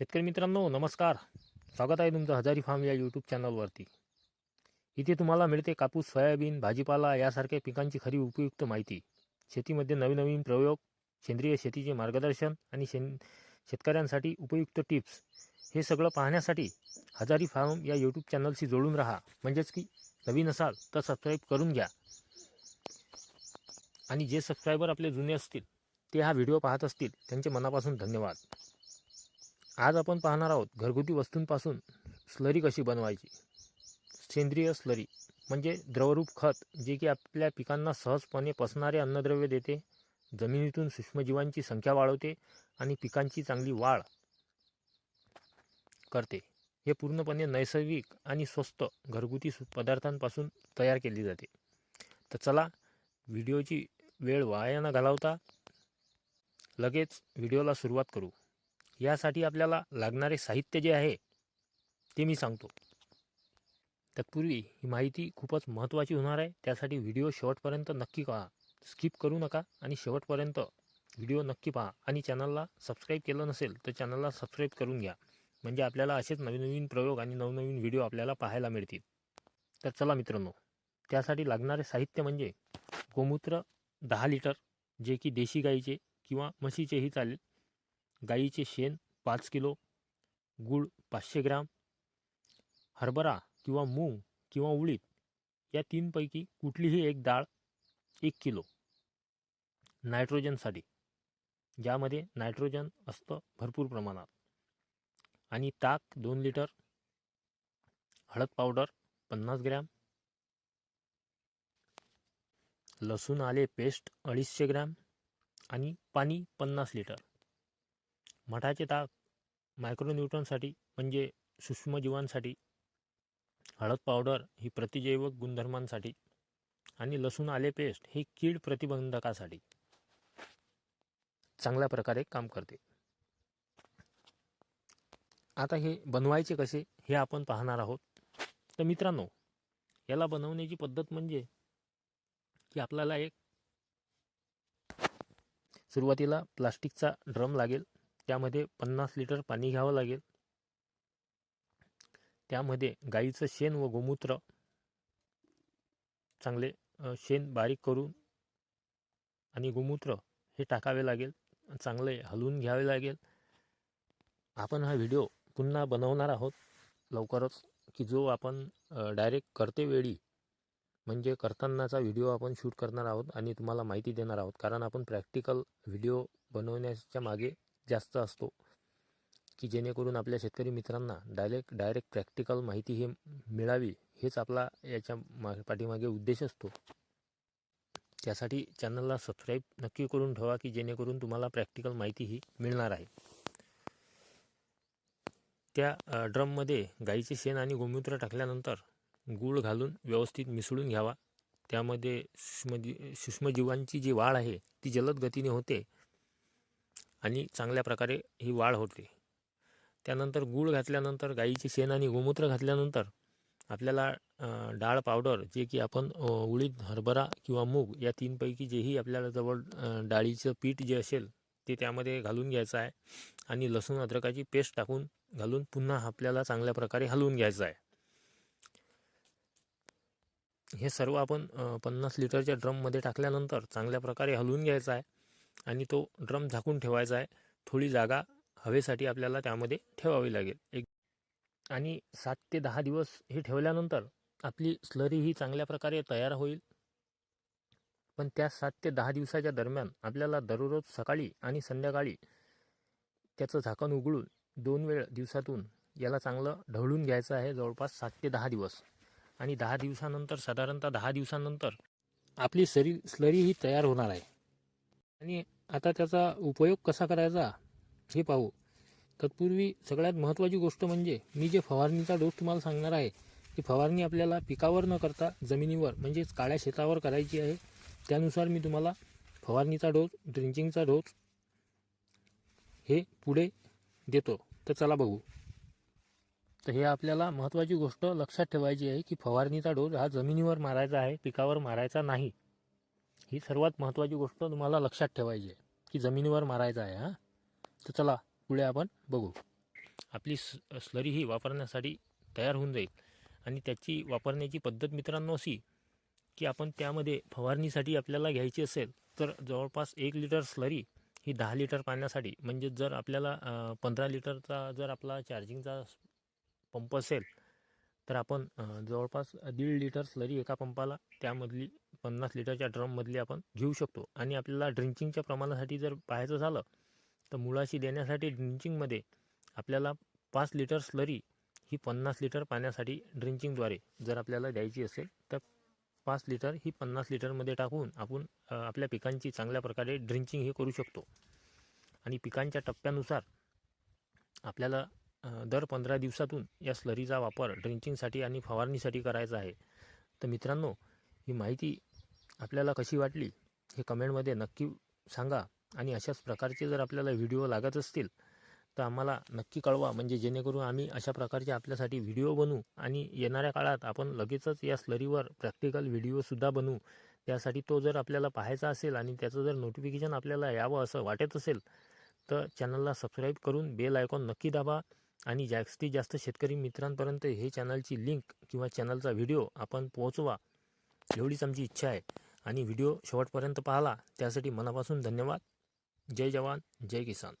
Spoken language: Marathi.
शेतकरी मित्रांनो नमस्कार. स्वागत आहे तुमचं हजारी फार्म या यूट्यूब चॅनलवरती. इथे तुम्हाला मिळते कापूस सोयाबीन भाजीपाला यासारख्या पिकांची खरी उपयुक्त माहिती. शेतीमध्ये नवीन नवीन प्रयोग सेंद्रिय शेतीचे मार्गदर्शन आणि शेन शेतकऱ्यांसाठी उपयुक्त टिप्स हे सगळं पाहण्यासाठी हजारी फार्म या यूट्यूब चॅनलशी जोडून राहा. म्हणजेच की नवीन असाल तर सबस्क्राईब करून घ्या. आणि जे सबस्क्रायबर आपले जुने असतील ते हा व्हिडिओ पाहत असतील त्यांचे मनापासून धन्यवाद. आज आपण पाहणार आहोत घरगुती वस्तूंपासून स्लरी कशी बनवायची? सेंद्रिय स्लरी म्हणजे द्रवरूप खत जे की आपल्या पिकांना सहजपणे पसणारे अन्नद्रव्य देते जमिनीतून सूक्ष्मजीवांची संख्या वाढवते आणि पिकांची चांगली वाढ करते. हे पूर्णपणे नैसर्गिक आणि स्वस्त घरगुती सु- पदार्थांपासून तयार केली जाते. तर चला व्हिडिओची वेळ वाया न घालवता लगेच व्हिडिओला सुरुवात करू. यासाठी आपल्याला लागणारे साहित्य जे आहे ते मी सांगतो. तत्पूर्वी ही माहिती खूपच महत्त्वाची होणार आहे. त्यासाठी व्हिडिओ शेवटपर्यंत नक्की पहा. स्किप करू नका आणि शेवटपर्यंत व्हिडिओ नक्की पहा. आणि चॅनलला सबस्क्राईब केलं नसेल तर चॅनलला सबस्क्राईब करून घ्या. म्हणजे आपल्याला असेच नवीन नवीन प्रयोग आणि नवनवीन व्हिडिओ आपल्याला पाहायला मिळतील. तर चला मित्रांनो त्यासाठी लागणारे साहित्य म्हणजे गोमूत्र दहा लिटर जे की देशी गाईचे किंवा म्हशीचेही चालेल. गाईचे शेण पाच किलो गूळ पाचशे ग्राम हरभरा किंवा मूग किंवा उडीद या तीनपैकी कुठलीही एक डाळ एक किलो. नायट्रोजनसाठी ज्यामध्ये नायट्रोजन असतं भरपूर प्रमाणात. आणि ताक दोन लिटर हळद पावडर पन्नास ग्रॅम लसूण आले पेस्ट अडीचशे ग्रॅम आणि पाणी पन्नास लिटर. मठाचे ताक मायक्रोन्यूट्रॉनसाठी म्हणजे सूक्ष्मजीवांसाठी हळद पावडर ही प्रतिजैवक गुणधर्मांसाठी आणि लसूण आले पेस्ट हे कीड प्रतिबंधकासाठी चांगल्या प्रकारे काम करते. आता हे बनवायचे कसे हे आपण पाहणार आहोत. तर मित्रांनो याला बनवण्याची पद्धत म्हणजे की आपल्याला एक सुरुवातीला प्लास्टिकचा ड्रम लागेल. त्यामध्ये पन्नास लिटर पाणी घ्यावं लागेल. त्यामध्ये गाईचं शेण व गोमूत्र चांगले शेण बारीक करून आणि गोमूत्र हे टाकावे लागेल. चांगले हलवून घ्यावे लागेल. आपण हा व्हिडिओ पुन्हा बनवणार आहोत लवकरच की जो आपण डायरेक्ट करतेवेळी म्हणजे करतानाचा व्हिडिओ आपण शूट करणार आहोत आणि तुम्हाला माहिती देणार आहोत. कारण आपण प्रॅक्टिकल व्हिडिओ बनवण्याच्या मागे जास्त असतो की जेणेकरून आपल्या शेतकरी मित्रांना डायरेक्ट डायरेक्ट प्रॅक्टिकल माहिती हे मिळावी हेच आपला याच्या मा पाठीमागे उद्देश असतो. त्यासाठी चॅनलला सबस्क्राईब नक्की करून ठेवा की जेणेकरून तुम्हाला प्रॅक्टिकल माहिती ही मिळणार आहे. त्या ड्रममध्ये गाईचे शेण आणि गोमूत्र टाकल्यानंतर गूळ घालून व्यवस्थित मिसळून घ्यावा. त्यामध्ये सूक्ष्मजी सूक्ष्मजीवांची जी वाढ आहे ती जलद गतीने होते. आणि चांगल्या प्रकारे ही वाढ होते. त्यानंतर गूळ घातल्यानंतर गाईचे शेण आणि गोमूत्र घातल्यानंतर आपल्याला डाळ पावडर जे की आपण उडीद हरभरा किंवा मूग या तीनपैकी जेही आपल्याला जवळ डाळीचं पीठ जे असेल ते त्यामध्ये घालून घ्यायचं आहे. आणि लसूण अद्रकाची पेस्ट टाकून घालून पुन्हा आपल्याला चांगल्या प्रकारे हलवून घ्यायचं आहे. हे सर्व आपण पन्नास लिटरच्या ड्रममध्ये टाकल्यानंतर चांगल्या प्रकारे हलवून घ्यायचं आहे. आणि तो ड्रम झाकून ठेवायचा आहे. थोडी जागा हवेसाठी आपल्याला त्यामध्ये ठेवावी लागेल. एक आणि सात ते दहा दिवस हे ठेवल्यानंतर आपली स्लरी ही चांगल्या प्रकारे तयार होईल. पण त्या सात ते दहा दिवसाच्या दरम्यान आपल्याला दररोज सकाळी आणि संध्याकाळी त्याचं झाकण उघडून दोन वेळ दिवसातून याला चांगलं ढवळून घ्यायचं आहे जवळपास सात ते दहा दिवस. आणि दहा दिवसानंतर साधारणतः दहा दिवसानंतर आपली सरी स्लरी ही तयार होणार आहे. आणि आता त्याचा उपयोग कसा करायचा हे पाहू. तत्पूर्वी सगळ्यात महत्त्वाची गोष्ट म्हणजे मी जे फवारणीचा डोस तुम्हाला सांगणार आहे ती फवारणी आपल्याला पिकावर न करता जमिनीवर म्हणजेच काळ्या शेतावर करायची आहे. त्यानुसार मी तुम्हाला फवारणीचा डोस ड्रिंचिंगचा डोस हे पुढे देतो. तर चला बघू. तर हे आपल्याला महत्त्वाची गोष्ट लक्षात ठेवायची आहे की फवारणीचा डोस हा जमिनीवर मारायचा आहे पिकावर मारायचा नाही. ही सर्वात महत्त्वाची गोष्ट तुम्हाला लक्षात ठेवायची आहे की जमिनीवर मारायचा आहे हां? तर चला पुढे आपण बघू. आपली स स्लरी ही वापरण्यासाठी तयार होऊन जाईल. आणि त्याची वापरण्याची पद्धत मित्रांनो अशी की आपण त्यामध्ये फवारणीसाठी आपल्याला घ्यायची असेल तर जवळपास एक लिटर स्लरी ही दहा लिटर पाण्यासाठी म्हणजे जर आपल्याला पंधरा लिटरचा जर आपला चार्जिंगचा पंप असेल तर आपण जवळपास दीड लिटर स्लरी एका पंपाला त्यामधली पन्नास लिटरच्या ड्रममधली आपण घेऊ शकतो. आणि आपल्याला ड्रिंचिंगच्या प्रमाणासाठी जर पाहायचं झालं तर मुळाशी देण्यासाठी ड्रिंचिंगमध्ये आपल्याला पाच लिटर स्लरी ही पन्नास लिटर पाण्यासाठी ड्रिंचिंगद्वारे जर आपल्याला द्यायची असेल तर पाच लिटर ही पन्नास लिटरमध्ये टाकून आपण आपल्या पिकांची चांगल्या प्रकारे ड्रिंकिंग हे करू शकतो. आणि पिकांच्या टप्प्यानुसार आपल्याला दर पंधरा दिवसातून या स्लरीचा वापर ड्रिंचिंगसाठी आणि फवारणीसाठी करायचा आहे. तर मित्रांनो ही माहिती आपल्याला कशी वाटली हे कमेंटमध्ये नक्की सांगा. आणि अशाच प्रकारचे जर आपल्याला व्हिडिओ लागत असतील तर आम्हाला नक्की कळवा. म्हणजे जेणेकरून आम्ही अशा प्रकारचे आपल्यासाठी व्हिडिओ बनवू आणि येणाऱ्या काळात आपण लगेचच या स्लरीवर प्रॅक्टिकल व्हिडिओसुद्धा बनवू त्यासाठी तो जर आपल्याला पाहायचा असेल आणि त्याचं जर नोटिफिकेशन आपल्याला यावं असं वाटत असेल तर चॅनलला सबस्क्राईब करून बेल आयकॉन नक्की दाबा. आणि जास्तीत जास्त शेतकरी मित्रांपर्यंत हे चॅनलची लिंक किंवा चॅनलचा व्हिडिओ आपण पोहोचवा एवढीच आमची इच्छा आहे. आणि व्हिडिओ शेवटपर्यंत पाहिला त्यासाठी मनापासून धन्यवाद. जय जवान जय किसान.